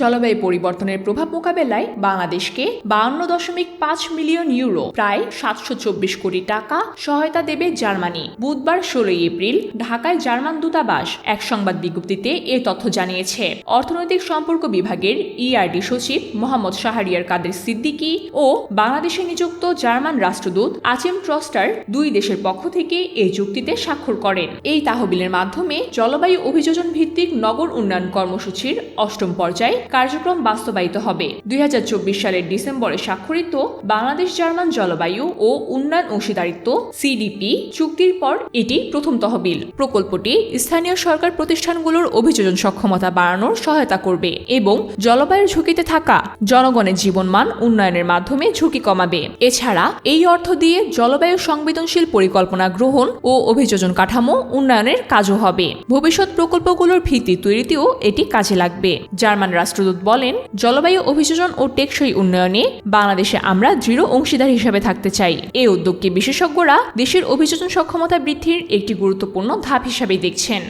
জলবায়ু পরিবর্তনের প্রভাব মোকাবেলায় বাংলাদেশকে বাউন্ন দশমিক পাঁচ মিলিয়ন ইউরো, প্রায় সাতশো চব্বিশ কোটি টাকা সহায়তা দেবে জার্মানি। বুধবার ষোলোই এপ্রিল ঢাকায় জার্মান দূতাবাস এক সংবাদ বিজ্ঞপ্তিতে এ তথ্য জানিয়েছে। অর্থনৈতিক সম্পর্ক বিভাগের ইআরডি সচিব মোহাম্মদ শাহরিয়ার কাদের সিদ্দিকী ও বাংলাদেশে নিযুক্ত জার্মান রাষ্ট্রদূত আচিম ট্রস্টার দুই দেশের পক্ষ থেকে এই চুক্তিতে স্বাক্ষর করেন। এই তহবিলের মাধ্যমে জলবায়ু অভিযোজন ভিত্তিক নগর উন্নয়ন কর্মসূচির অষ্টম পর্যায়ে কার্যক্রম বাস্তবায়িত হবে। দুই হাজার চব্বিশ সালের ডিসেম্বরে স্বাক্ষরিত বাংলাদেশ জার্মান জলবায়ু ও উন্নয়ন অংশীদারিত্ব, সিডিপি, চুক্তির পর এটি প্রথম তহবিল। প্রকল্পটি স্থানীয় সরকার প্রতিষ্ঠানগুলোর অভিযোজন সক্ষমতা বাড়ানোর সহায়তা করবে এবং জলবায়ুর ঝুঁকিতে থাকা জনগণের জীবনমান উন্নয়নের মাধ্যমে ঝুঁকি কমাবে। এছাড়া এই অর্থ দিয়ে জলবায়ু সংবেদনশীল পরিকল্পনা গ্রহণ ও অভিযোজন কাঠামো উন্নয়নের কাজও হবে। ভবিষ্যৎ প্রকল্পগুলোর ভিত্তি তৈরিতেও এটি কাজে লাগবে। জার্মান রাষ্ট্রদূত বলেন, জলবায়ু অভিযোজন ও টেকসই উন্নয়নে বাংলাদেশে আমরা দৃঢ় অংশীদার হিসেবে থাকতে চাই। এই উদ্যোগকে বিশেষজ্ঞরা দেশের অভিযোজন সক্ষমতা বৃদ্ধির একটি গুরুত্বপূর্ণ ধাপ হিসাবে দেখছেন।